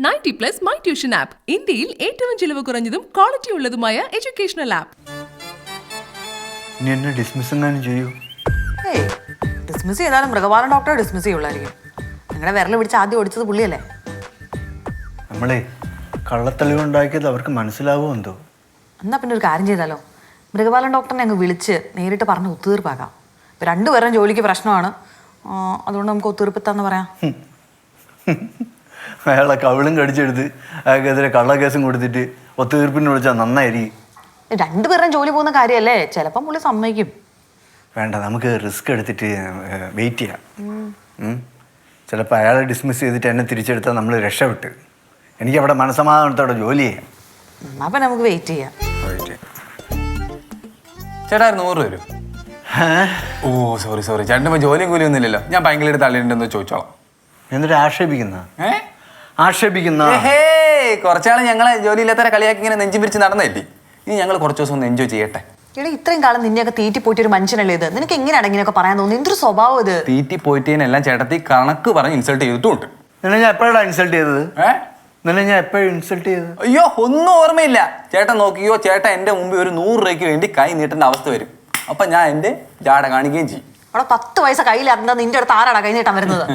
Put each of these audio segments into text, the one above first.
Ninety plus my tuition app. ഇന്ത്യയിൽ ഏറ്റവും ചിലവ് കുറഞ്ഞതും ക്വാളിറ്റി ഉള്ളതുമായ എഡ്യൂക്കേഷണൽ ആപ്പ്. ഇനി എന്നെ ഡിസ്മിസ് എങ്ങാനും ചെയ്യൂ? ഏയ് ഡിസ്മിസ് ചെയ്താലും മൃഗപാലൻ ഡോക്ടറെ ഡിസ്മിസ് ചെയ്യുള്ളായിരിക്കും. നിങ്ങളുടെ വിരൽ പിടിച്ച് ആദ്യം ഓടിച്ചത് പുള്ളിയല്ലേ? നമ്മളെ കള്ളത്തെളിവ് ഉണ്ടാക്കിയത് അവർക്ക് മനസ്സിലാവുമോ എന്തോ? എന്നാ പിന്നെ ഒരു കാര്യം ചെയ്താലോ? മൃഗപാലൻ ഡോക്ടറിനെ അങ്ങ് വിളിച്ച് നേരിട്ട് പറഞ്ഞ് ഒത്തുതീർപ്പാക്കാം ഇപ്പം രണ്ടുപേരും ജോലിക്ക് പ്രശ്നമാണ്. ആ, അതുകൊണ്ട് നമുക്ക് ഒത്തുതീർപ്പെത്താന്ന് പറയാം. അയാളെ കവിളും കടിച്ചെടുത്ത് അയാൾക്കെതിരെ കള്ളക്കേസും കൊടുത്തിട്ട് ഒത്തുതീർപ്പിന് വിളിച്ചാൽ നന്നായിരിക്കും. രണ്ടുപേരും ജോലി പോകുന്ന കാര്യമല്ലേ? ചിലപ്പം പുള്ളി സമ്മതിക്കും. വേണ്ട നമുക്ക് റിസ്ക് എടുത്തിട്ട് വെയിറ്റ് ചെയ്യാം. ചിലപ്പോൾ അയാളെ ഡിസ്മിസ് ചെയ്തിട്ട് എന്നെ തിരിച്ചെടുത്താൽ നമ്മൾ രക്ഷപ്പെട്ട്. എനിക്ക് അവിടെ മനസ്സമാധാനത്തോടെ ജോലി ചെയ്യാം. അപ്പം നമുക്ക് വെയിറ്റ് ചെയ്യാം. ചേട്ടാ നൂറ് വരും. ഓ സോറി സോറി ചേട്ടൻ ഇപ്പൊ ജോലിയും കൂലിയൊന്നുമില്ലല്ലോ ഞാൻ ഭയങ്കര തള്ളിയിട്ടുണ്ടെന്ന് ചോദിച്ചോളാം. എന്നിട്ട് ആക്ഷേപിക്കുന്ന ഏ? ആക്ഷേപിക്കുന്ന ഏഹേ കുറച്ചാൾ ഞങ്ങളെ ജോലിയില്ലാത്തവരെ കളിയാക്കി ഇങ്ങനെ നെഞ്ചും പിരിച്ച് നടന്നില്ലേ ഇനി ഞങ്ങൾ കുറച്ച് ദിവസം ഒന്ന് എൻജോയ് ചെയ്യട്ടെ. എടാ ഇത്രയും കാലം നിന്നെയൊക്കെ തീറ്റി പോയിട്ട് ഒരു മനുഷ്യനല്ലേ ഇത്? നിനക്ക് എങ്ങനെയാണ് ഇങ്ങനെയൊക്കെ പറയാൻ തോന്നുന്നു എന്തൊരു സ്വഭാവം ഇത്? തീറ്റി പോയിട്ടേനെല്ലാം ചേട്ടത്തി കണക്ക് പറഞ്ഞ് ഇൻസൾട്ട് ചെയ്തിട്ടുണ്ട്. നിന്നെ ഞാൻ എപ്പോഴാണ് ഇൻസൾട്ട് ചെയ്തത്? നിന്നെ ഞാൻ എപ്പോഴും ഇൻസൾട്ട് ചെയ്തത്? അയ്യോ ഒന്നും ഓർമ്മയില്ല. ചേട്ടൻ നോക്കിയോ ചേട്ടൻ എന്റെ മുമ്പിൽ ഒരു നൂറ് രൂപയ്ക്ക് വേണ്ടി കൈ നീട്ടേണ്ട അവസ്ഥ വരും. അപ്പൊ ഞാൻ എന്റെ ജാട കാണിക്കുകയും ചെയ്യും. അവിടെ പത്ത് വയസ്സ് കയ്യിലിറങ്ങുന്നത് നിന്റെ അടുത്ത് ആരാടാ കൈ നീട്ടാൻ വരുന്നത്?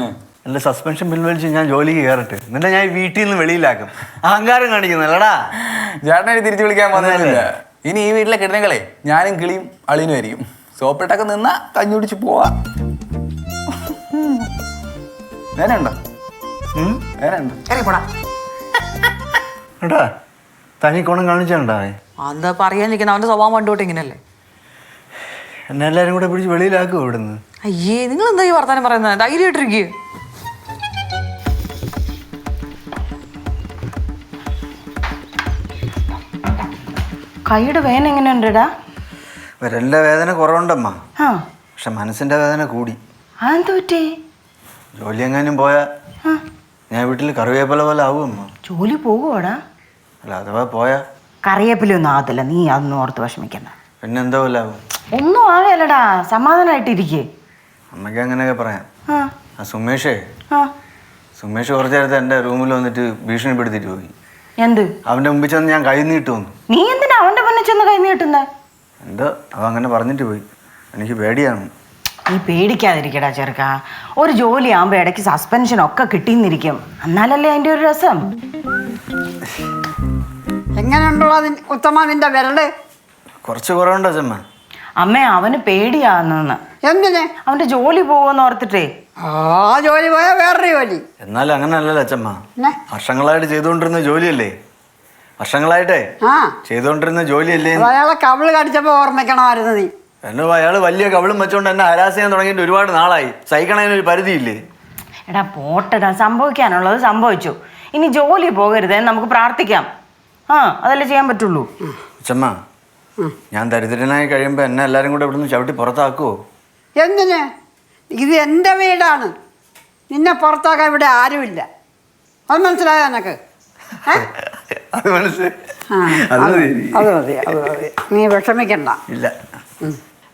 എന്റെ സസ്പെൻഷൻ പിൻവലിച്ച് ഞാൻ ജോലിക്ക് കയറട്ടെ എന്നിട്ട് ഞാൻ ഈ വീട്ടിൽ നിന്ന് വെളിയിലാക്കും. അഹങ്കാരം കാണിക്കുന്നല്ലടാ ചേട്ടനെ തിരിച്ചു വിളിക്കാൻ വന്നിട്ടില്ല ഇനി ഈ വീട്ടിലെ കിടനകളെ ഞാനും കിളിയും അളിനും ആയിരിക്കും. സോപ്പിട്ടൊക്കെ നിന്നാ കഞ്ഞി കുടിച്ച് പോവാ. നേരെ ഉണ്ടോ ഉം? നേരെ ഉണ്ടോ എടാ തനി കോണം കാണിച്ചാണ്ടാ? എന്താ പറയാൻ നിൽക്കുന്ന അവന്റെ സ്വഭാവം കണ്ടോട്ട് ഇങ്ങനെയല്ലേ? എന്നെ എല്ലാരും കൂടെ പിടിച്ച് വെളിയിലാക്കും ഇവിടുന്ന്? അയ്യേ നിങ്ങൾ എന്താ ഈ വർത്താനം പറയുന്നത് ധൈര്യമായിട്ടിരിക്കുക കൈയുടെ വേദന എങ്ങനെയുണ്ടടാ? വിരലിന്റെ വേദന കുറവുണ്ടമ്മ. ആ. പക്ഷെ മനസ്സിന്റെ വേദന കൂടി. അതെന്ത് പറ്റി? ജോലി എങ്ങാനും പോയാ ആ. ഞാൻ വീട്ടിൽ കറിവേപ്പില പോലെ ആവും അമ്മ ജോലി പോകുവാടാ? അല്ല അഥവാ പോയാ. കറിയേപ്പിലൊന്നും ആകത്തില്ല. നീ അതൊന്നും ഓർത്ത് വിഷമിക്കണ്ട. പിന്നെ എന്തോ പോലെ ആവും. ഒന്നും ആകല്ലടാ സമാധാനമായിട്ടിരിക്കേ അമ്മയ്ക്ക് അങ്ങനെയൊക്കെ പറയാം. ആ. ആ സുമേഷേ. ആ. സുമേഷ് കുറച്ച് നേരത്തെ എന്റെ റൂമിൽ വന്നിട്ട് ഭീഷണിപ്പെടുത്തിയിട്ട് പോയി. എന്ത്? അവന്റെ മുമ്പിൽ ചെന്ന് ഞാൻ കൈ നീട്ടു വന്നു. നീ എന്തിനാ അവന്റെ മുന്നിൽ ചെന്ന് കൈ നീട്ടുന്നേ? എന്തോ അവ അങ്ങനെ പറഞ്ഞിട്ട് പോയി. എനിക്ക് പേടിയാണ്. നീ പേടിക്കാതിരിക്കടാ ചെറുക്ക. ഒരു ജോലി ആകുമ്പോൾ ഇടയ്ക്ക് സസ്പെൻഷൻ ഒക്കെ കിട്ടിന്നിരിക്കും. എന്നാലല്ലേ അതിന്റെ ഒരു രസം? എങ്ങനെയുണ്ടോ ഉത്തമ നിന്റെ വിരൽ? കുറച്ച് കുറവുണ്ടോ ചെമ്മ അമ്മേ അവന് പേടിയാണെന്ന്. എന്തിനെ? അവന്റെ ജോലി പോവെന്ന് ഓർത്തിട്ടേ. ആ ജോലി പോയാൽ വേറൊരു ജോലി. എന്നാലും അങ്ങനെയല്ലല്ലോ അച്ഛമ്മ പിന്നെ? വർഷങ്ങളായിട്ട് ചെയ്തുകൊണ്ടിരുന്ന ജോലിയല്ലേ? വർഷങ്ങളായിട്ടേ ആ. ചെയ്തുകൊണ്ടിരുന്ന ജോലിയല്ലേ? അയാളെ കവിൾ കടിച്ചപ്പോ ഓർമ്മിക്കണമായിരുന്നു നീ. എന്നെ അയാൾ വലിയ കവിളും വെച്ചോണ്ട് എന്നെ ഹരാസ് ചെയ്യാൻ തുടങ്ങിയിട്ട് ഒരുപാട് നാളായി. സഹിക്കണതിനൊരു പരിധിയില്ലേ? എടാ പോട്ടെടാ സംഭവിക്കാനുള്ളത് സംഭവിച്ചു. ഇനി ജോലി പോകരുതേ നമുക്ക് പ്രാർത്ഥിക്കാം. ആ അതല്ലേ ചെയ്യാൻ പറ്റുള്ളൂ. അച്ഛമ്മ ഞാൻ ദരിദ്രനായി കഴിയുമ്പോൾ എന്നെ എല്ലാവരും കൂടെ ഇവിടുന്ന് ചവിട്ടി പുറത്താക്കുവോ? എന്തിന്? ഇത് എന്റെ വീടാണ്. നിന്നെ പുറത്താക്കാൻ ഇവിടെ ആരുമില്ല. അത് മനസ്സിലായോ എനക്ക്? അത് മനസ്സിലായി. ആ, അത് അത് മതി. അത് മതി അത് മതി. നീ വിഷമിക്കണ്ട. ഇല്ല.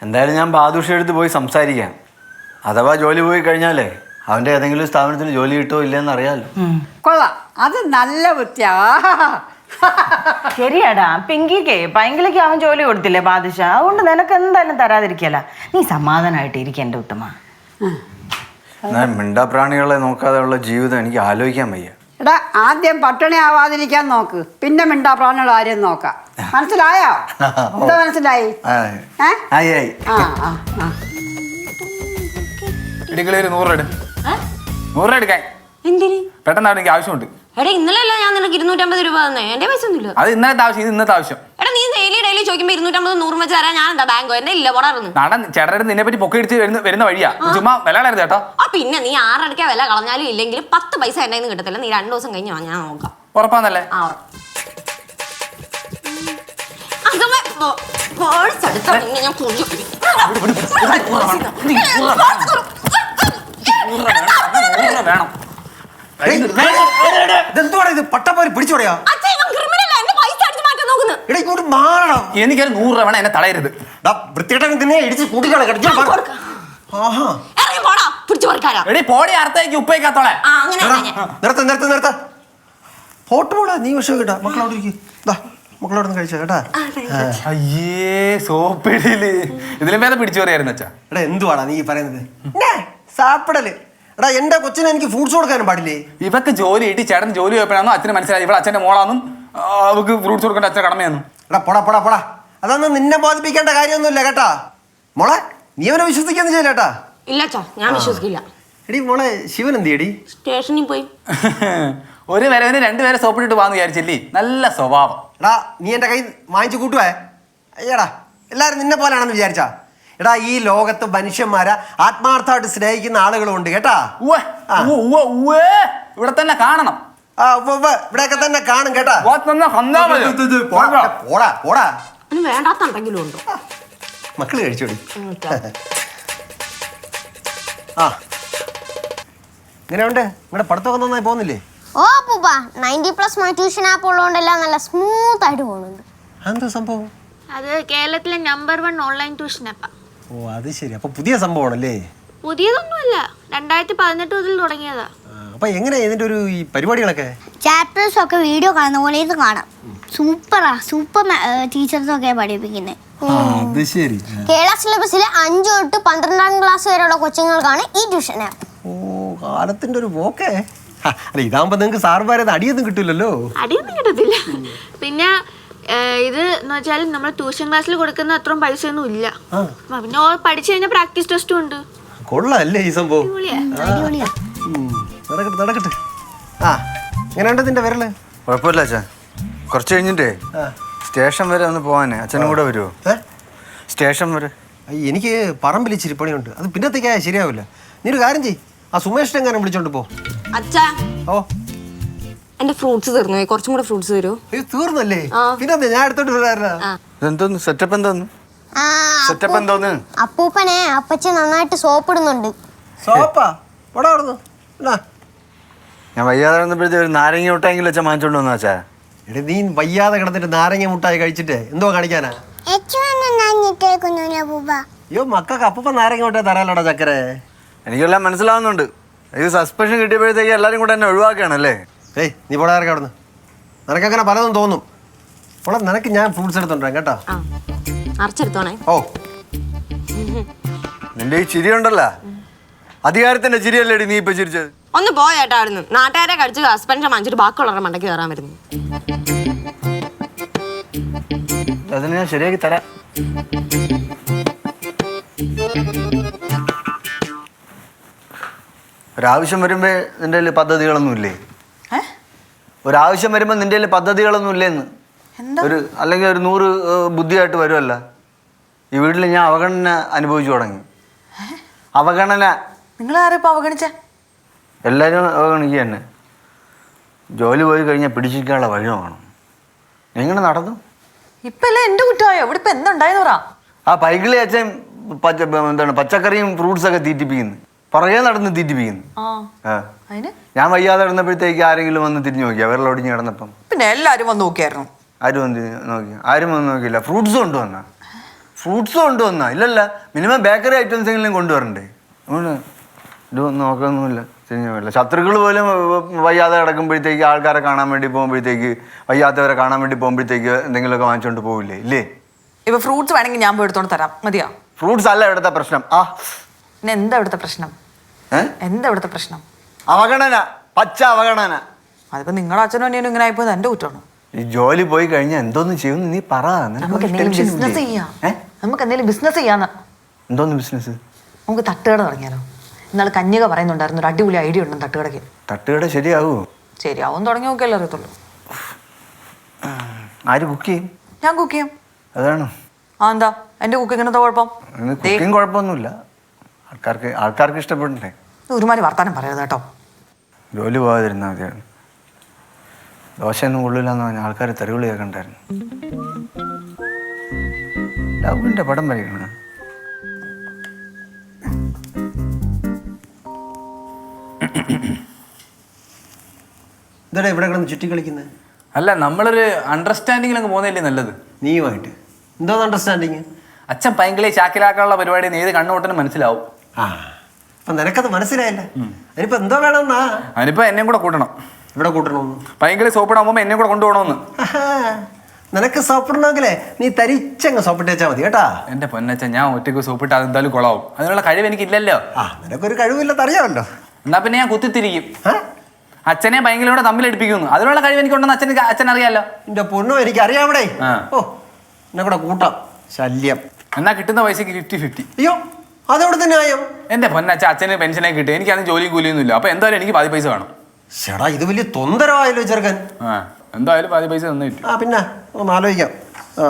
എന്തായാലും ഞാൻ ബാദുഷ എടുത്ത് പോയി സംസാരിക്കാം. അഥവാ ജോലി പോയി കഴിഞ്ഞാലേ അവന്റെ ഏതെങ്കിലും സ്ഥാപനത്തിൽ ജോലി കിട്ടുമോ ഇല്ലയെന്ന് അറിയാമല്ലോ കൊള്ളാം. അത് നല്ല വൃത്തിയ. ശരിയാടാ. പിങ്കിക്ക് പൈങ്കിളിക്ക് അവൻ ജോലി കൊടുത്തില്ലേ ബാദുഷ? അതുകൊണ്ട് നിനക്ക് എന്തായാലും തരാതിരിക്കല. നീ സമാധാനമായിട്ട് ഇരിക്കേണ്ട എന്റെ ഉത്തമ. എന്നാൽ മിണ്ടാപ്രാണികളെ നോക്കാതെ ഉള്ള ജീവിതം എനിക്ക് ആലോചിക്കാൻ വയ്യ. എടാ ആദ്യം പട്ടിണി ആവാതിരിക്കാൻ നോക്ക്. പിന്നെ മിണ്ടാപ്രാണികൾ ആരും നോക്കാം. മനസ്സിലായോ? എന്താ മനസ്സിലായി? ഇടിക്കളി ഒരു നൂറ് എടു നൂറ് രൂപ എടുക്കാൻ എന്തിന്? പെട്ടെന്നാണ് എനിക്ക് ആവശ്യമുണ്ട്. എടാ ഇന്നലെ അല്ല ഞാൻ നിനക്ക് ഇരുന്നൂറ്റമ്പത് രൂപ തന്നെ. എന്റെ പൈസ ഒന്നുമില്ല. അത് ഇന്നത്തെ ആവശ്യം ഇത് ഇന്നത്തെ ആവശ്യം. എടാ നീ ഡെയിലി ഡെയിലി ചോദിക്കുമ്പോ ഇരുന്നൂറ്റമ്പത് നൂറ് വെച്ച് തരാൻ ഞാൻ എന്താ ബാങ്കോ എന്റെ ഇല്ല പോണായിരുന്നു നടൻ ചേട്ടന്റെ നിന്നെ പറ്റി പൊക്കി ഇടിച്ച് വരുന്ന വരുന്ന വഴിയാ ചുമ്മാ വില കളയരുത് കേട്ടോ ആ പിന്നെ നീ ആറടക്കാ വില കളഞ്ഞാലും ഇല്ലെങ്കിലും പത്ത് പൈസ കയ്യിൽ നിന്ന് കിട്ടത്തില്ല നീ രണ്ടു ദിവസം കഴിഞ്ഞ് വാ, ഞാൻ നോക്കാം ഉറപ്പാന്നല്ലേ ആ അതമ്മേ, എടുത്തോ, ഞാൻ. വേണം ഇത് പട്ടപ്പാരി പിടിച്ചോടയാ എടാ ഇങ്ങോട്ട് മാറണം. എനിക്കൊരു നൂറ് രൂപ വേണം എന്നെ തടയരുത്. ഡാ വൃത്തികെട്ടൻ തന്നെ ഇടിച്ച് കൂട്ടിക്കളെ കൊടുക്കാം. ആഹാ. ഇറങ്ങി പോടാ പിടിച്ചു പറിക്കാരാ എടി പോടി ഉപ്പേക്കാത്തോളെ ആ അങ്ങനെ എടാ, അങ്ങനെ. നിർത്ത് നിർത്ത് നിർത്ത്. ഹോട്ട് മോളാ നീ വിഷം കേട്ടാ. മക്കളോട് ഇരിക്കും. ദാ മക്കളോട് ഒന്ന് കഴിച്ചോ കേട്ടാ? അയ്യേ സോപ്പിടിൽ ഇതിലും വേറെ പിടിച്ചു പറയായിരുന്നു അച്ഛാ. എടാ എന്തുവാടാ നീ പറയുന്നത്? ന്നെ, സാപ്പിടൽ. എടാ എന്റെ കൊച്ചിനെ എനിക്ക് ഫ്രൂട്ട്സ് കൊടുക്കാനും പാടില്ലേ? ഇവക്ക് ജോലി കിട്ടി ചേട്ടൻ ജോലി പോയപ്പോഴാണോ അച്ഛന് മനസ്സിലായി ഇവിടെ അച്ഛന്റെ മോളാന്നും അവക്ക് ഫ്രൂട്ട്സ് കൊടുക്കേണ്ട അച്ഛൻ കടമയാണ്. എടാ പോടാ പോടാ പോടാ. അതൊന്നും നിന്നെ ബോധിപ്പിക്കേണ്ട കാര്യമൊന്നുമില്ല കേട്ടാ. മോളെ നീ അവനെ വിശ്വസിക്കുന്നു ചെയ്യില്ല കേട്ടാ. ഇല്ല അച്ഛാ ഞാൻ വിശ്വസിക്കില്ല. എടി മോളെ ശിവൻ എന്ത് ചെയ്യടി സ്റ്റേഷനിൽ പോയി. ഒരു വരവിന് രണ്ടുപേരെ സോപ്പിട്ടിട്ട് പോകാന്ന് വിചാരിച്ചില്ലേ? നല്ല സ്വഭാവം. എടാ നീ എന്റെ കൈ വാങ്ങിച്ചു കൂട്ടുവേ. അയ്യടാ എല്ലാവരും നിന്നെ പോലാണെന്ന് വിചാരിച്ചാ. എടാ ഈ ലോകത്ത് മനുഷ്യന്മാരെ ആത്മാർത്ഥമായിട്ട് സ്നേഹിക്കുന്ന ആളുകളുണ്ട് കേട്ടാ. ഉവ്വ്, ആ. ഉവ്വ്, ഉവ്വ്, ഉവ്വ്. ഇവിടെ തന്നെ കാണണം. ഇവിടെയൊക്കെ തന്നെ കാണും കേട്ടാ. പോടാ പോടാ. പോടാ അതിന് വേണ്ടാത്തുണ്ടെങ്കിലും ഉണ്ടോ? മക്കൾ കഴിച്ചോടി. ആ. ഇങ്ങനെയുണ്ട്? നിങ്ങളുടെ പഠിത്തമൊക്കെ നന്നായി പോകുന്നില്ലേ? ഓ അപ്പൂപ്പ ninety plus my tuition app ഉള്ളതുകൊണ്ടെല്ലാം നല്ല സ്മൂത്ത് ആയിട്ട് പോകുന്നുണ്ട്. അതെന്താ സംഭവം? അത് കേരളത്തിലെ നമ്പർ വൺ ഓൺലൈൻ ട്യൂഷൻ ആപ്പാ ഓ അത് ശരി. അപ്പൊ പുതിയ സംഭവമാണല്ലേ? പുതിയതൊന്നുമല്ല. രണ്ടായിരത്തി പതിനെട്ട് മുതൽ തുടങ്ങിയതാ. അപ്പൊ എങ്ങനെയാ ഇതിന്റെ ഒരു ഈ പരിപാടികളൊക്കെ? ചാപ്റ്റേഴ്സ് ഒക്കെ വീഡിയോ കാണുന്ന പോലെ ഇത് കാണാം. സൂപ്പറാ സൂപ്പർ ടീച്ചേഴ്സും ഒക്കെ പഠിപ്പിക്കുന്നത് അത് ശരി. കേരള സിലബസിലെ അഞ്ച് തൊട്ട് പന്ത്രണ്ടാം ക്ലാസ് വരെയുള്ള കൊച്ചുങ്ങൾക്കാണ് ഈ ട്യൂഷൻ ആപ്പ് ഓ കാലത്തിന്റെ ഒരു പോക്കേ ആ, അല്ല ഇതാകുമ്പോ നിങ്ങൾക്ക് സാറുമാരെ അടിയൊന്നും കിട്ടില്ലല്ലോ അടിയൊന്നും കിട്ടത്തില്ല. പിന്നെ ഏഹ്, ഇത് എന്ന് വെച്ചാൽ നമ്മൾ ട്യൂഷൻ ക്ലാസ്സിൽ കൊടുക്കുന്ന അത്രയും പൈസ ഒന്നും ഇല്ല. ആ, പിന്നെ ഓ പഠിച്ചു കഴിഞ്ഞാൽ പ്രാക്ടീസ് ടെസ്റ്റും ഉണ്ട്. കൊള്ളല്ലേ ഈ സംഭവം? അടിപൊളിയാ. ഉം, നടക്കട്ടെ നടക്കട്ടെ. ആ എങ്ങനെയുണ്ട് നിന്റെ വിരൽ? കുഴപ്പമില്ല അച്ഛാ. കുറച്ച് കഴിഞ്ഞിട്ടേ ആ. സ്റ്റേഷൻ വരെ ഒന്ന് പോവാനേ. അച്ഛനും കൂടെ വരുമോ ഏ? സ്റ്റേഷൻ വരെ. അയ്യ, എനിക്ക് പറമ്പിൽ ഇച്ചിരി പണിയുണ്ട്. അത് പിന്നത്തേക്കായ ശരിയാവില്ല. നീ ഒരു കാര്യം ചെയ് ആ സുമേഷിനെ എങ്ങനെ വിളിച്ചോണ്ട് പോ. അച്ഛാ. ഓ. എന്റെ ഫ്രൂട്ട്സ് തീർന്നു. പോയി. കുറച്ചും കൂടെ ഫ്രൂട്ട്സ് തരൂ. ഇത് തീർന്നല്ലേ? ആ. പിന്നെ ഞാൻ എടുത്തോണ്ട് വരാറാ ഇതെന്തോന്ന്? സെറ്റപ്പ് എന്തോന്ന്? ആ, സെറ്റപ്പ് എന്തോന്ന്? അപ്പൂപ്പനെ അപ്പച്ചൻ നന്നായിട്ട് സോപ്പ് ഇടുന്നുണ്ട് സോപ്പാ? ഇവിടെ അവിടുന്ന്. എന്നാ. ഞാൻ വയ്യാതെ വന്നപ്പോഴത്തെ ഒരു നാരങ്ങ മുട്ടായെങ്കിലും വെച്ചാൽ വാങ്ങിച്ചോണ്ട് വന്നു വെച്ചാ എടി നീ വയ്യാതെ കിടന്നിട്ട് നാരങ്ങ മുട്ടായി കഴിച്ചിട്ട്? എന്തോ കാണിക്കാനാ? അയ്യോ മക്കൾക്ക് അപ്പൂപ്പ നാരങ്ങ മുട്ടായി തരാലോടാ ചക്കരെ. എനിക്കെല്ലാം മനസ്സിലാവുന്നുണ്ട്. ഇത് സസ്പെൻഷൻ കിട്ടിയപ്പോഴത്തേക്ക് എല്ലാവരും കൂടെ എന്നെ ഒഴിവാക്കുകയാണല്ലേ ഏയ് നീ പോടാ കിടന്ന് അവിടുന്ന്? നിനക്കങ്ങനെ പലതും തോന്നും. പോടാ നിനക്ക് ഞാൻ ഫ്രൂട്ട്സ് എടുത്തോണ്ടാ കേട്ടോ. ഓ. നിന്റെ ഈ ചിരി ഉണ്ടല്ലോ. അധികാരത്തിന്റെ ചിരിയല്ലേടി നീ ഇപ്പൊ ചിരിച്ചത്? ഒന്ന് പോയേട്ടാ അവിടുന്ന്. നാട്ടുകാരെ കടിച്ച് സസ്പെൻഷൻ വാങ്ങിച്ചിട്ട് ബാക്കിയുള്ളവരുടെ മണ്ടയ്ക്ക് കയറാൻ വരുന്നു അതിന് ഞാൻ ശരിയാക്കി തരാം. ഒരാവശ്യം വരുമ്പോ നിന്റെ പദ്ധതികളൊന്നും ഇല്ലേ? ഒരാവശ്യം വരുമ്പോ നിന്റെ പദ്ധതികളൊന്നും ഇല്ലേന്ന്? എന്താ? ഒരു അല്ലെങ്കിൽ ഒരു നൂറ് ബുദ്ധിയായിട്ട് വരുമല്ല ഈ വീട്ടിൽ ഞാൻ അവഗണന അനുഭവിച്ചു തുടങ്ങി. അവഗണന നിങ്ങൾ ആരും അവഗണിച്ച? എല്ലാവരും അവഗണിക്കുക തന്നെ. ജോലി പോയി കഴിഞ്ഞാൽ പിടിച്ചിരിക്കാനുള്ള വഴി വേണം നിങ്ങൾ നടന്നു? ഇപ്പൊ എല്ലാം എന്റെ കുറ്റമായോ? ഇവിടെ ഇപ്പൊ എന്തുണ്ടായെന്ന് പറ. ആ പൈകിളി അച്ഛൻ പച്ച എന്താണ് പച്ചക്കറിയും ഫ്രൂട്ട്സ് ഒക്കെ തീറ്റിപ്പിക്കുന്നു. പുറകെ നടന്ന് തീറ്റിപ്പിക്കുന്നു. ഞാൻ വയ്യാതെ കിടന്നപ്പോഴത്തേക്ക് ആരെങ്കിലും വന്ന് തിരിഞ്ഞു നോക്കിയാ? വിരലൊടിഞ്ഞ് കിടന്നപ്പം. പിന്നെ എല്ലാരും വന്ന് നോക്കിയായിരുന്നു. ആരും വന്ന് നോക്കി ആരും വന്ന് നോക്കിയില്ല. ഫ്രൂട്ട്സ് കൊണ്ടുവന്ന ഫ്രൂട്ട്സ് കൊണ്ടുവന്ന ഇല്ലല്ല. മിനിമം ബേക്കറി ഐറ്റംസ് എങ്കിലും കൊണ്ടുവരണ്ടേ. അതുകൊണ്ട് ഇത് നോക്കൊന്നുമില്ല തിരിഞ്ഞു ശത്രുക്കൾ പോലും വയ്യാതെ കിടക്കുമ്പോഴത്തേക്ക് ആൾക്കാരെ കാണാൻ വേണ്ടി പോകുമ്പോഴത്തേക്ക് വയ്യാത്തവരെ കാണാൻ വേണ്ടി പോകുമ്പോഴത്തേക്ക് എന്തെങ്കിലുമൊക്കെ വാങ്ങിച്ചുകൊണ്ട് പോവില്ലേ? ഇല്ലേ? ഇപ്പൊ ഫ്രൂട്ട്സ് വേണമെങ്കിൽ ഞാൻ പോയി എടുത്തോണ്ട് തരാം. മതിയോ? ഫ്രൂട്ട്സ് അല്ല ഇവിടുത്തെ പ്രശ്നം. ആ. പിന്നെ എന്താ ഇവിടുത്തെ പ്രശ്നം? ഏ? എന്താ ഇവിടുത്തെ പ്രശ്നം? അവഗണന. പച്ച അവഗണന. അതിപ്പോ നിങ്ങളുടെ അച്ഛനും അനിയനും ഇങ്ങനെ ആയിപ്പോയത് എന്റെ കുറ്റമാണ്? ഈ ജോലി പോയി കഴിഞ്ഞാൽ എന്തോന്ന് ചെയ്യുമെന്ന് നീ പറ. നിനക്ക് നമുക്ക് ഒരു എന്തെങ്കിലും tension ബിസിനസ് ഇല്ലേ? ചെയ്യാം. ഏ? നമുക്ക് എന്തെങ്കിലും ബിസിനസ് ചെയ്യാന്ന്. എന്തോന്ന് ബിസിനസ് നമുക്ക് തട്ടുകട തുടങ്ങിയാലോ? ഇന്നാൾ കന്യക പറയുന്നുണ്ടായിരുന്നു ഒരു അടിപൊളി ഐഡിയ ഉണ്ടെന്ന് തട്ടുകടയ്ക്ക്. തട്ടുകട ശരിയാവൂ? ശരിയാവും തുടങ്ങി നോക്കിയല്ലേ അറിയത്തുള്ളൂ. ആര് കുക്ക് ചെയ്യും? ഞാൻ കുക്ക് ചെയ്യും. അതാണ്? ആ എന്താ? എന്റെ കുക്കിംഗ് എന്താ കുഴപ്പം? കുക്കിംഗ് കുഴപ്പമൊന്നുമില്ല. ആൾക്കാർക്ക് ആൾക്കാർക്ക് ഇഷ്ടപ്പെടണ്ടേ? ഇത് ഒരുമാതിരി വർത്താനം പറയരുത് കേട്ടോ. ജോലി പോകാതിരുന്നാൽ മതിയാണ് ദോശയൊന്നും കൊള്ളില്ലെന്ന് പറഞ്ഞാൽ ആൾക്കാർ തെറിവിളി കേൾക്കണ്ടായിരുന്നു. ലവിന്റെ പടം വരയ്ക്കണം. എന്താടാ ഇവിടെ കിടന്ന് ചുറ്റി കളിക്കുന്നത് അല്ല നമ്മളൊരു അണ്ടർസ്റ്റാൻഡിംഗിൽ അങ്ങ് പോകുന്നില്ലേ നല്ലത്? നീയുമായിട്ട്. എന്തോ അണ്ടർസ്റ്റാൻഡിങ് അച്ഛൻ പൈങ്കിളി ചാക്കിലാക്കാനുള്ള പരിപാടി നീ ഏത് കണ്ണുകൊട്ടനും മനസ്സിലാവും. ആ. അപ്പൊ നിനക്കത് മനസ്സിലായില്ല. അതിനിപ്പോ എന്തോ വേണമെന്നാ? അതിനിപ്പോ എന്നെയും കൂടെ കൂട്ടണം. ഇവിടെ കൂട്ടണമെന്ന് ഭയങ്കര സോപ്പിടാകുമ്പോൾ എന്നെ കൂടെ കൊണ്ടുപോകണമെന്ന്. നിനക്ക് സോപ്പിടണമെങ്കിലേ നീ തരിച്ചങ്ങ് സോപ്പിട്ട് വെച്ചാൽ മതി കേട്ടാ? എന്റെ പൊന്നച്ഛൻ ഞാൻ ഒറ്റയ്ക്ക് സോപ്പിട്ട് അതെന്തായാലും കുളാവും. അതിനുള്ള കഴിവ് എനിക്കില്ലല്ലോ. ആ നിനക്കൊരു കഴിവില്ലെന്ന് അറിയാമല്ലോ. എന്നാ പിന്നെ ഞാൻ കുത്തിത്തിരിക്കും. അച്ഛനെ ഭയങ്കര കൂടെ തമ്മിലടിപ്പിക്കുന്നു. അതിനുള്ള കഴിവ് എനിക്കുണ്ടെന്ന് അച്ഛൻ അച്ഛൻ അറിയാലോ. എന്റെ പൊണ്ണു എനിക്ക് അറിയാവിടെ. ഓ എന്നെ കൂടെ കൂട്ടാം. ശല്യം. എന്നാ കിട്ടുന്ന പൈസക്ക് ഫിഫ്റ്റി ഫിഫ്റ്റി അയ്യോ അതവിടെ തന്നെ ആയോ എന്റെ പൊന്നച്ച അച്ഛന് പെൻഷനെ കിട്ടും. എനിക്ക് അതിന് ജോലിയും കൂലിയൊന്നും ഇല്ല അപ്പൊ എന്തായാലും എനിക്ക് പാതി പൈസ വേണം. ചേടാ ഇത് വലിയ തൊന്തരമായല്ലോ ചെറുക്കൻ. ആ എന്തായാലും പാതി പൈസ തന്നെ കിട്ടും ആ പിന്നെ ഒന്ന് ആലോചിക്കാം. ആ.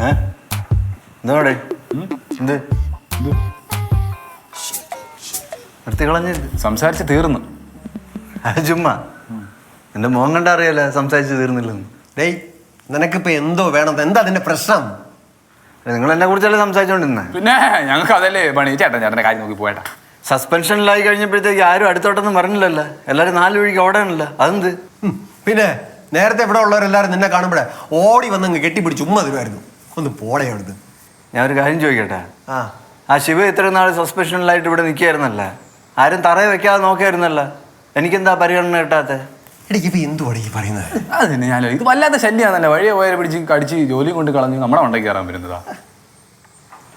ഏ? എന്തോടെ എന്ത്? നിർത്തി കളഞ്ഞത് സംസാരിച്ച് തീർന്നു. അത് ചുമ്മാ. എന്റെ മോൻ കണ്ട അറിയാല സംസാരിച്ച് തീർന്നില്ലെന്ന്. ഡേയ് നിനക്കിപ്പോ എന്തോ വേണം? എന്താ അതിന്റെ പ്രശ്നം? നിങ്ങൾ എന്നെ കുറിച്ചല്ലേ സംസാരിച്ചോണ്ടിരുന്നേ? പിന്നെ ഞങ്ങൾക്ക് അതല്ലേ പണി. ചേട്ടൻ ചേട്ടന്റെ കാര്യം നോക്കി പോയേട്ടാ. സസ്പെൻഷനിലായി കഴിഞ്ഞപ്പോഴത്തേക്ക് ആരും അടുത്തോട്ടൊന്നും പറഞ്ഞില്ലല്ലോ എല്ലാവരും നാല് വഴിക്ക് ഓടാനല്ല? അതെന്ത്? പിന്നെ നേരത്തെ ഇവിടെ ഉള്ളവരെല്ലാവരും നിന്നെ കാണുമ്പോഴേ ഓടി വന്നങ്ങ് കെട്ടിപ്പിടിച്ച് ഉമ്മ തരുമായിരുന്നു. ഒന്ന് പോടേ അവിടുന്ന്. ഞാൻ ഒരു കാര്യം ചോദിക്കട്ടെ? ആ. ആ ശിവ ഇത്ര നാൾ സസ്പെൻഷനിലായിട്ട് ഇവിടെ നിൽക്കായിരുന്നല്ല ആരും തറയെ വെക്കാതെ നോക്കായിരുന്നല്ല? എനിക്കെന്താ പരിഗണന കിട്ടാത്ത? എടിക്ക് ഇപ്പൊ എന്തുവാണ് ഈ പറയുന്നത്? അത് തന്നെ ഞാൻ ഇത് വല്ലാത്ത ശല്യാന്നല്ലേ വഴിയെ പോയാൽ പിടിച്ച് കടിച്ച് ജോലി കൊണ്ട് കളഞ്ഞ് നമ്മുടെ മണ്ടയ്ക്ക് കയറാൻ വരുന്നതാ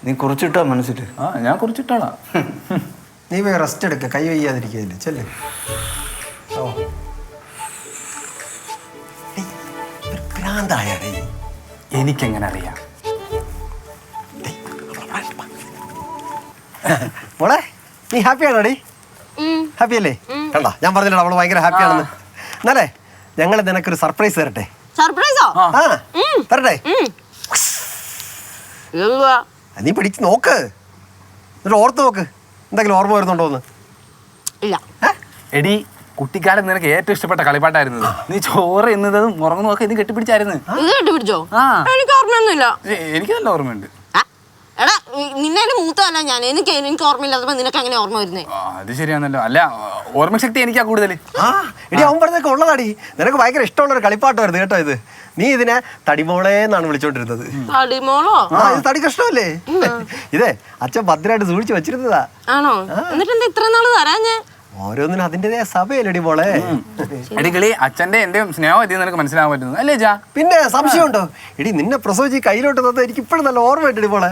നീ കുറിച്ചിട്ടോ മനസ്സിട്ട് ആ ഞാൻ കുറിച്ചിട്ടാളാ നീ പോയി റെസ്റ്റ് എടുക്ക കൈ വയ്യാതിരിക്കല്ലേ ചെല്ലേ. ഓ. ഭ്രാന്തായാടേ എനിക്കെങ്ങനെ അറിയാം? മോളെ നീ ഹാപ്പിയാണോ ഡി ഹാപ്പി അല്ലേ? കണ്ടോ? ഞാൻ പറഞ്ഞില്ല അവൾ ഭയങ്കര ഹാപ്പിയാണെന്ന് എന്നാലേ ഞങ്ങൾ നിനക്കൊരു സർപ്രൈസ് തരട്ടെ? സർപ്രൈസോ ആ. തരട്ടെ? നീ പിടിച്ച് നോക്ക്. എന്നിട്ട് ഓർത്ത് നോക്ക്. എന്തെങ്കിലും ഓർമ്മ വരുന്നുണ്ടോ എന്ന്. ഇല്ല. എടി കുട്ടിക്കാലം നിനക്ക് ഏറ്റവും ഇഷ്ടപ്പെട്ട കളിപ്പാട്ടായിരുന്നു. നീ ചോറ് എന്നതും ഉറങ്ങുന്നതൊക്കെ ഇത് കെട്ടിപ്പിടിച്ചായിരുന്നു. ആ. എനിക്ക് ഓർമ്മയൊന്നുമില്ല. എനിക്ക് നല്ല ഓർമ്മയുണ്ട്. നിന്നെ മൂത്തതല്ല ഞാൻ. എനിക്ക് എനിക്ക് ഓർമ്മയില്ലാത്തപ്പോ നിനക്ക് അങ്ങനെ ഓർമ്മ വരുന്നേ? ആ, അത് ശരിയാണല്ലോ. അല്ല ഓർമ്മശക്തി എനിക്കാ കൂടുതൽ ആ എടി അവൻ പറഞ്ഞൊക്കെ ഉള്ളതാടി. നിനക്ക് ഭയങ്കര ഇഷ്ടമുള്ള ഒരു കളിപ്പാട്ടമായിരുന്നു കേട്ടോ ഇത്. നീ ഇതിനെ തടിമോളെ എന്നാണ് വിളിച്ചോണ്ടിരുന്നത്. തടിമോളോ? ആ ഇത് തടി കഷ്ണമല്ലേ? ഇതേ അച്ഛൻ ഭദ്രമായിട്ട് സൂക്ഷിച്ചു വെച്ചിരുന്നതാ. ആണോ? എന്നിട്ട് എന്താ ഇത്ര നാൾ തരാ ഞാൻ ഓരോന്നിനും അതിന്റെതായ സഭയല്ലടി പോളെ എടി കിളി അച്ഛന്റെ എന്റെയും സ്നേഹം എത്തി നിനക്ക് മനസ്സിലാവാൻ പറ്റുന്നു അല്ലേ ജാ? പിന്നെ സംശയമുണ്ടോ? എടി നിന്നെ പ്രസവിച്ച് കയ്യിലോട്ട് തന്നെ എനിക്ക് ഇപ്പോഴും നല്ല ഓർമ്മ ഇട്ടടി പോളെ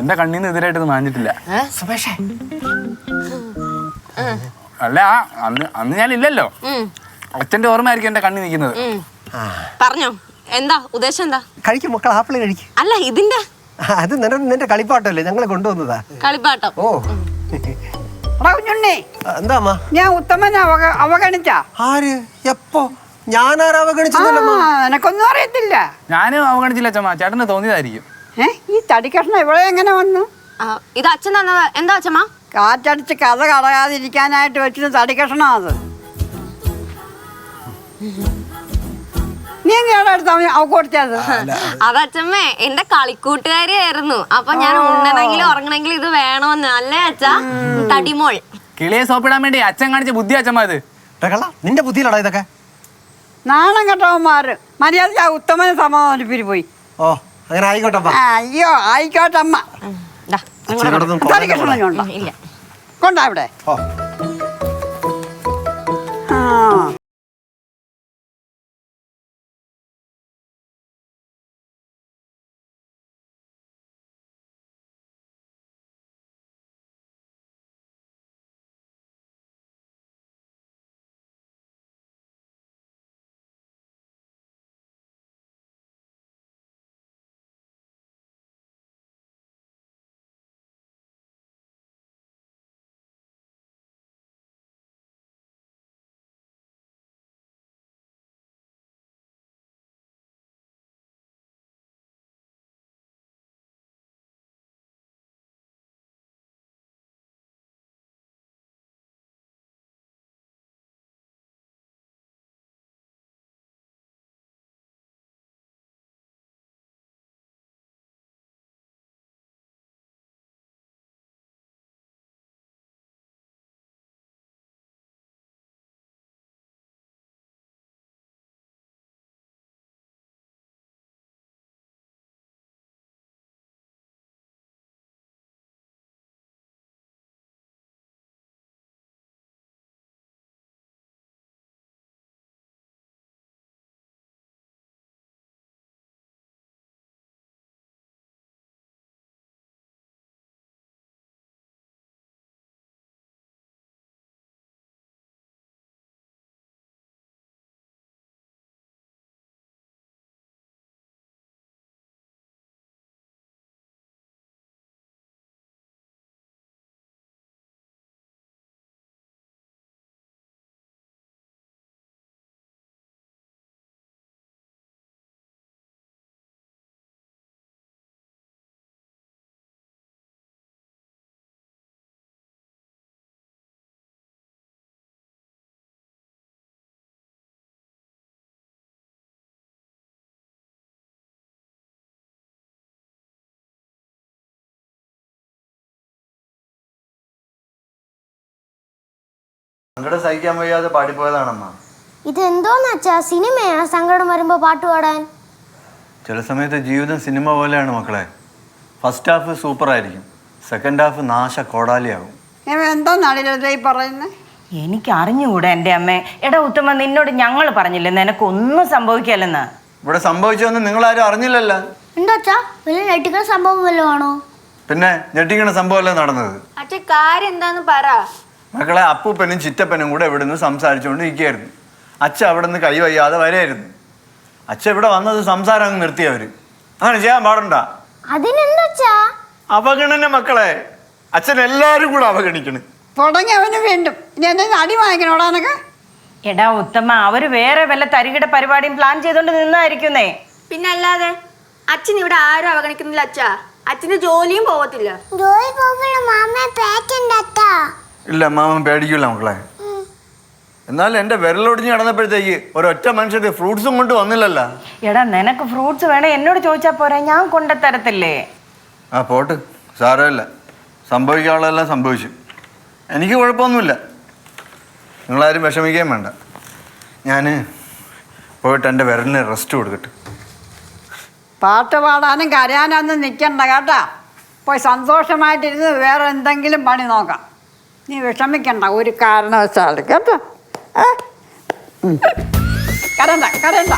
എന്റെ കണ്ണീന്ന് എതിരായിട്ട് മാഞ്ഞിട്ടില്ല. സുമേഷേ. അല്ല അന്ന് അന്ന് ഞാൻ ഇല്ലല്ലോ അച്ഛന്റെ ഓർമ്മയായിരിക്കും എന്റെ കണ്ണി നിൽക്കുന്നത്. പറഞ്ഞോ. എന്താ? ഉദ്ദേശം എന്താ? കഴിക്കും മക്കൾ ആപ്പിൾ കഴിക്കും. അല്ല ഇതിന്റെ അത് നിന്റെ നിന്റെ കളിപ്പാട്ടല്ലേ ഞങ്ങളെ കൊണ്ടുവന്നതാ. കളിപ്പാട്ടം. ഓ. കുഞ്ഞുണ്ണി എന്താ അമ്മ? ഞാൻ ഉത്തമനെ അവഗണിച്ച. ആര്? എപ്പോ? എനക്കൊന്നും അറിയത്തില്ല. ഞാനും അവഗണിച്ചില്ല അച്ഛമ്മ. ചേട്ടന് തോന്നിയതായിരിക്കും. ഏ ഈ തടിക്കഷ്ണം ഇവിടെ എങ്ങനെ വന്നു? ഇത് അച്ഛൻ തന്നത് എന്താ അച്ഛമ്മ? കാറ്റടിച്ച് കഥ കടയാതിരിക്കാനായിട്ട് വെച്ചിട്ട് തടിക്കഷ്ണം അത്. നീ എങ്ങനെയാണ് എടുത്ത് അവന് അവക്ക് കൊടുത്തത്. അത് അച്ഛമ്മേ എന്റെ കളിക്കൂട്ടുകാരിയായിരുന്നു. അപ്പൊ ഞാൻ ഉണ്ണണമെങ്കിലും ഉറങ്ങണമെങ്കിലും ഇത് വേണമെന്ന്. അല്ലേ അച്ഛാ? തടിമോൾ. കിളിയെ സോപ്പിടാൻ വേണ്ടി അച്ഛൻ കാണിച്ച ബുദ്ധി അച്ഛമ്മ കള്ള നിന്റെ ബുദ്ധിയിലാടാ ഇതൊക്കെ? നാണം കെട്ടവന്മാര് മര്യാദ ആ ഉത്തമനെ സമാധാനിപ്പിരി പോയി. ഓ അങ്ങനെ ആയിക്കോട്ടെ ആ, അയ്യോ ആയിക്കോട്ടെ അമ്മ. ദാ, നിങ്ങടെ അച്ഛനോടൊന്നും തടിക്കഷ്ണം പറയാൻ കൊണ്ടോ ഇല്ല. കൊണ്ടാ ഇവിടെ ആ. സങ്കടം സഹിക്കാൻ വയ്യാതെ പാടിപ്പോയതാണമ്മ ഇത് എന്തോന്ന് അച്ഛാ? സിനിമയാ? സങ്കടം വരുമ്പോ പാട്ട് പാടാൻ. ചില സമയത്ത് ജീവിതം സിനിമ പോലെയാണ് മക്കളെ. ഫസ്റ്റ് ഹാഫ് സൂപ്പർ ആയിരിക്കും സെക്കൻഡ് ഹാഫ് നാശ കോടാലിയാകും. എന്തോന്നാണ് ഈ പറയുന്നത് എനിക്ക് അറിഞ്ഞുകൂടെ എന്റെ അമ്മ. എടാ ഉത്തമ നിന്നോട് ഞങ്ങൾ പറഞ്ഞില്ലേ? നിനക്കൊന്നും സംഭവിക്കല്ലെന്ന്. ഇവിടെ സംഭവിച്ചതൊന്നും നിങ്ങളാരും അറിഞ്ഞില്ലല്ലോ. എന്താ അച്ഛാ? വലിയ ഞെട്ടിക്കുന്ന സംഭവം വല്ലതും ആണോ? പിന്നെ ഞെട്ടിക്കണ സംഭവമല്ലേ നടന്നത്? അച്ഛൻ കാര്യം എന്താന്ന് പറ. മക്കളെ അപ്പൂപ്പനും ചിറ്റപ്പനും കൂടെ ഇവിടെ നിന്ന് സംസാരിച്ചുകൊണ്ട് ഇരിക്കുകയായിരുന്നു അച്ഛൻ അവിടെ നിന്ന് കൈ വയ്യാതെ വരെയായിരുന്നു. അച്ഛൻ ഇവിടെ വന്നത് സംസാരം അങ്ങ് നിർത്തിയവർ അങ്ങനെ ചെയ്യാൻ പാടണ്ട? അതിനെന്താ അച്ഛാ അവഗണന മക്കളെ. അച്ഛൻ എല്ലാരും കൂടെ അവഗണിക്കണ്. വീണ്ടും. എന്നെ അടി വാങ്ങിക്കണോടാനക്കേ എടാ ഉത്തമ അവർ വേറെ വല്ല തരികിട പരിപാടിയും പ്ലാൻ ചെയ്തോണ്ട് നിന്നായിരിക്കുന്നേ. പിന്നെ അല്ലാതെ അച്ഛൻ ഇവിടെ ആരും അവഗണിക്കുന്നില്ല അച്ഛാ. അച്ഛന്റെ ജോലിയും പോകത്തില്ല ജോലി പോകുമ്പോൾ പേറ്റുണ്ട് ഇല്ല മാമൻ പേടിക്കില്ല മക്കളെ. എന്നാൽ എന്റെ വിരലൊടിഞ്ഞ് കിടന്നപ്പോഴത്തേക്ക് ഒരൊറ്റ മനുഷ്യർ ഫ്രൂട്ട്സും കൊണ്ട് വന്നില്ലല്ലോ. എടാ നിനക്ക് ഫ്രൂട്ട്സ് വേണേ എന്നോട് ചോദിച്ചാ പോരെ ഞാൻ കൊണ്ടത്തരത്തില്ലേ? ആ പോട്ട്. സാരമില്ല. സംഭവിക്കാനുള്ളതെല്ലാം സംഭവിച്ചു. എനിക്ക് കുഴപ്പമൊന്നുമില്ല. നിങ്ങളാരും വിഷമിക്കുകയും വേണ്ട. ഞാൻ പോയിട്ട് എന്റെ വിരലിന് റെസ്റ്റ് കൊടുക്കട്ടെ. പാട്ട് പാടാനും കരയാനൊന്നും നിൽക്കണ്ട കേട്ടാ. പോയി സന്തോഷമായിട്ടിരുന്ന് വേറെ എന്തെങ്കിലും പണി നോക്കാം. നീ വിഷമിക്കണ്ട ഒരു കാരണവശാലും കേട്ടോ. കരണ്ട കരണ്ട.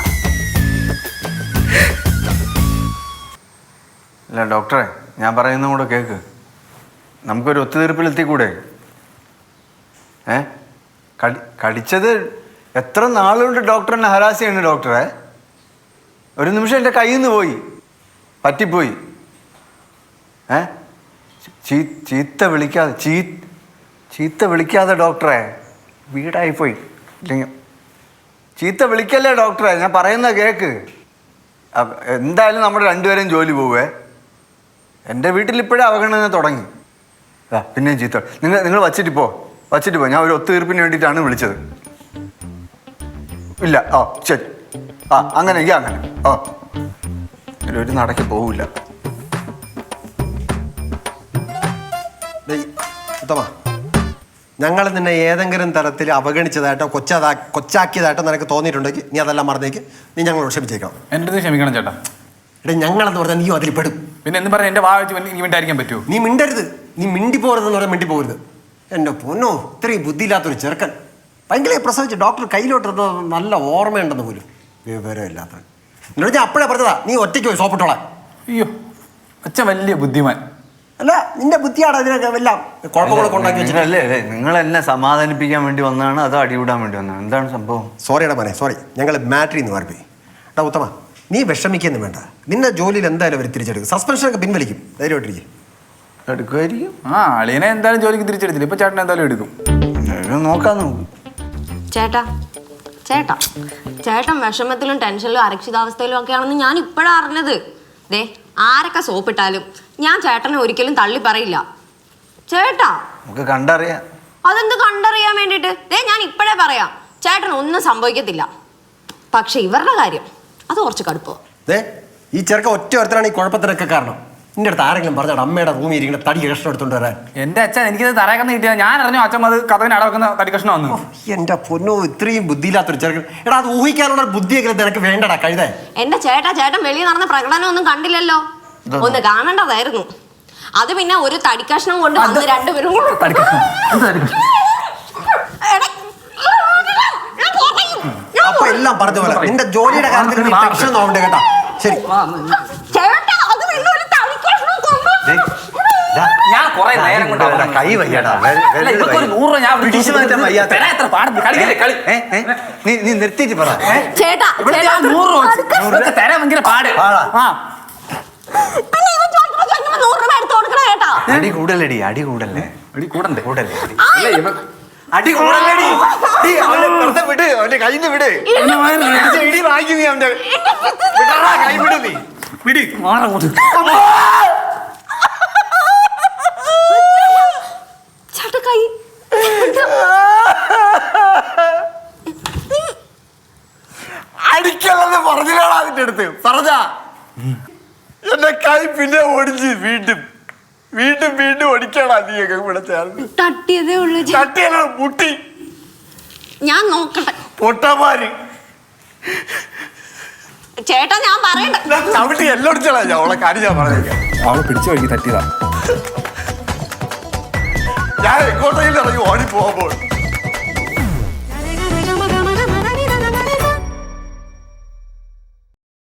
അല്ല ഡോക്ടറെ ഞാൻ പറയുന്ന കൂടെ കേക്ക്. നമുക്കൊരു ഒത്തുതീർപ്പിലെത്തിക്കൂടെ ഏ? കടി കടിച്ചത് എത്ര നാളുകൊണ്ട് ഡോക്ടറിനെ ഹരാസ് ഡോക്ടറെ? ഒരു നിമിഷം എന്റെ കയ്യിൽ നിന്ന് പോയി പറ്റിപ്പോയി. ഏ? ചീ ചീത്ത വിളിക്കാതെ ചീ ചീത്ത വിളിക്കാതെ ഡോക്ടറെ വീടായി പോയി. ഇല്ലെങ്കിൽ ചീത്ത വിളിക്കല്ലേ ഡോക്ടറെ? ഞാൻ പറയുന്ന കേക്ക്. എന്തായാലും നമ്മുടെ രണ്ടുപേരും ജോലി പോവേ. എന്റെ വീട്ടിൽ ഇപ്പോഴേ അവഗണന തുടങ്ങി. ആ പിന്നെയും ചീത്ത. നിങ്ങൾ നിങ്ങൾ വച്ചിട്ട് പോ. വച്ചിട്ട് പോ. ഞാൻ ഒരു ഒത്തുതീർപ്പിന് വേണ്ടിയിട്ടാണ് വിളിച്ചത്. ഇല്ല. ആ ശരി. ആ അങ്ങനെ ഇല്ല അങ്ങനെ. ഓ ഒരു നടക്ക് പോവില്ല ഉത്തമ. ഞങ്ങൾ നിന്നെ ഏതെങ്കിലും തരത്തിൽ അവഗണിച്ചതായിട്ടോ കൊച്ചതാ കൊച്ചാക്കിയതായിട്ടോ നിനക്ക് തോന്നിയിട്ടുണ്ടെങ്കിൽ നീ അതെല്ലാം മറന്നേക്ക്. നീ ഞങ്ങളോട് ക്ഷമിച്ചേക്കാം എന്റെ അടുത്ത് ക്ഷമിക്കണം ചേട്ടാ? എടാ ഞങ്ങളെന്ന് പറഞ്ഞാൽ നീയും അതിൽ പെടും. പിന്നെ എന്ന് പറഞ്ഞാൽ എന്റെ വാ വെച്ച് എനിക്ക് മിണ്ടായിരിക്കാൻ പറ്റുമോ നീ മിണ്ടരുത്. നീ മിണ്ടി പോകരുതെന്ന് പറഞ്ഞാൽ മിണ്ടി പോകരുത് എന്റെ പൊന്നോ ഇത്രയും ബുദ്ധിയില്ലാത്തൊരു ചെറുക്കൻ. ഭയങ്കര പ്രസവിച്ച് ഡോക്ടർ കയ്യിലോട്ടത് നല്ല ഓർമ്മയുണ്ടെന്ന് പോലും. വിവരമില്ലാത്ത എന്നോട് ഞാൻ അപ്പോഴേ പറഞ്ഞതാ നീ ഒറ്റയ്ക്ക് പോയി സോപ്പിട്ടോളാം അയ്യോ അച്ഛൻ വലിയ ബുദ്ധിമാൻ. അല്ല നിന്റെ ബുദ്ധിയാണ് അതിനൊക്കെ എല്ലാം? കുഴപ്പങ്ങളൊക്കെ ഉണ്ടാക്കി വെച്ചിട്ടല്ലേ അല്ലേ നിങ്ങൾ എന്നെ സമാധാനിപ്പിക്കാൻ വേണ്ടി വന്നതാണ് അത് അടിവിടാൻ വേണ്ടി വന്നതാണ്. എന്താണ് സംഭവം? സോറിയുടെ മോനെ സോറി ഞങ്ങൾ മാട്രി എന്ന് പറഞ്ഞു എടാ ഉത്തമ നീ വിഷമിക്കുന്നു വേണ്ട. നിന്റെ ജോലിയിൽ എന്തായാലും അവർ തിരിച്ചെടുക്കും. സസ്പെൻഷനൊക്കെ പിൻവലിക്കും. ധൈര്യമായിട്ടിരിക്കും എടുക്കുമായിരിക്കും. ആ അളിയനെ എന്തായാലും ജോലിക്ക് തിരിച്ചെടുത്തില്ല. ഇപ്പൊ ചേട്ടൻ എന്തായാലും എടുക്കും. നോക്കും ചേട്ടാ ചേട്ടാ ചേട്ടൻ വിഷമത്തിലും ടെൻഷനിലും അരക്ഷിതാവസ്ഥയിലും ഒക്കെ ആണെന്ന് ഞാൻ ഇപ്പോഴാണ് അറിഞ്ഞത്. ദേ ആരൊക്കെ സോപ്പിട്ടാലും ഞാൻ ചേട്ടനെ ഒരിക്കലും തള്ളി പറയില്ല. ചേട്ടാ. നമുക്ക് കണ്ടറിയാം. അതെന്ത് കണ്ടറിയാൻ വേണ്ടിയിട്ട്? ഏ ഞാൻ ഇപ്പോഴേ പറയാം. ചേട്ടൻ ഒന്നും സംഭവിക്കത്തില്ല. പക്ഷെ ഇവരുടെ കാര്യം അത് കുറച്ച് കടുപ്പോ ഈ ചെറുക്ക ഒറ്റ ഒരുത്തരാണ് ഈ കുഴപ്പത്തിനൊക്കെ കാരണം. നിന്റെ അടുത്ത് ആരെങ്കിലും പറഞ്ഞാൽ അമ്മയുടെ റൂമിൽ ഇരിക്കുന്ന തടി കഷ്ണം എടുത്തോണ്ട് വരാൻ? എന്റെ അച്ഛൻ എനിക്കത് തറയാക്കുന്ന കിട്ടിയ ഞാൻ അറിഞ്ഞു അച്ഛൻ അത് കഥവിന് തടി കഷ്ണം വന്നു എന്റെ പൊന്നോ ഇത്രയും ബുദ്ധിയില്ലാത്തൊരു ചെറുക്കൻ. എടാ അത് ഊഹിക്കാനുള്ള ബുദ്ധിയെങ്കിലും നിനക്ക് വേണ്ടടാ കഴുതേ. എന്റെ ചേട്ടാ ചേട്ടൻ വെളിയിൽ നടന്ന പ്രകടനം ഒന്നും കണ്ടില്ലല്ലോ ഒന്ന് കാണേണ്ടതായിരുന്നു. അത് പിന്നെ ഒരു തടി കഷ്ണം കൊണ്ട് വന്ന് രണ്ടുപേരും കൂടെ- എടാ, ഞാൻ. ഞാൻ അപ്പൊ എല്ലാം പറഞ്ഞ പോലെ നിന്റെ ജോലിയുടെ കാര്യത്തിൽ നീ ടെൻഷൻ ആവണ്ട കേട്ടാ. ശരി ചേട്ടാ അത് പിന്നെ ഒരു തടിക്കഷ്ണം കൊണ്ട് ഡേയ്, ഡാ, ഞാൻ കുറെ നേരം കൊണ്ട് കൈ വയ്യടാ. ഇവർക്ക് ഒരു. നൂറ് ഞാൻ പിടിച്ച് മാറ്റാൻ വയ്യാത്ത. എത്ര പാടുന്നു കളിക്കല്ലേ കളി ഏ, ഏ, നീ നീ നിർത്തിയിട്ട് പറ. ചേട്ടാ ഇവിടെ ചേട്ടാ, ഞാൻ നൂറ് രൂപ വെച്ച് ഇവർക്ക് തരാൻ ഭയങ്കര പാട്. പാടാ. ആ. പിന്നെ ഇവൻ ചോദിക്കുമ്പോ ചോദിക്കുമ്പോ നൂറ് രൂപ എടുത്ത് കൊടുക്കണ ചേട്ടാ? അടി കൂടലടി അടി കൂടല്ലേ? എടി കൂടണ്ടേ? കൂടല്ലേ? അടി. അല്ല ഇവ അടി കൂടലടി ഡി, അവനെ വെറുതെ വിട് അവന്റെ കയ്യിൽ നിന്ന് വിട് ഇടിച്ച് ഇടി വാങ്ങി നീ അവന്റെ വിടടാ, കൈ വിട് നീ. വിട് മാറങ്ങോട്ട് ചേട്ടാ കൈ അടിക്കല്ലെന്ന് പറഞ്ഞില്ലാണ് അതിന്റെ അടുത്ത് പറഞ്ഞ എന്റെ കൈ പിന്നെ ഓടിച്ച് വീണ്ടും വീണ്ടും വീണ്ടും ഓടിക്കണം അധികം ഇവിടെ ചേർന്ന്. തട്ടിയതേ ഉള്ളു തട്ടിയല്ലോ മുട്ടി. ഞാൻ നോക്കട്ടെ. പൊട്ടമാര് ചേട്ടാ ഞാൻ പറയണ്ട. ചവിട്ടി എല്ലോടിച്ചാളാ ഞാൻ അവളെ കാര്യം ഞാൻ പറഞ്ഞേക്കാം. അവളെ പിടിച്ചു വഴിക്ക് തട്ടിയതാ. ഞാൻ എങ്ങോട്ടെങ്കിലും ഇറങ്ങി ഓടി പോകുമ്പോൾ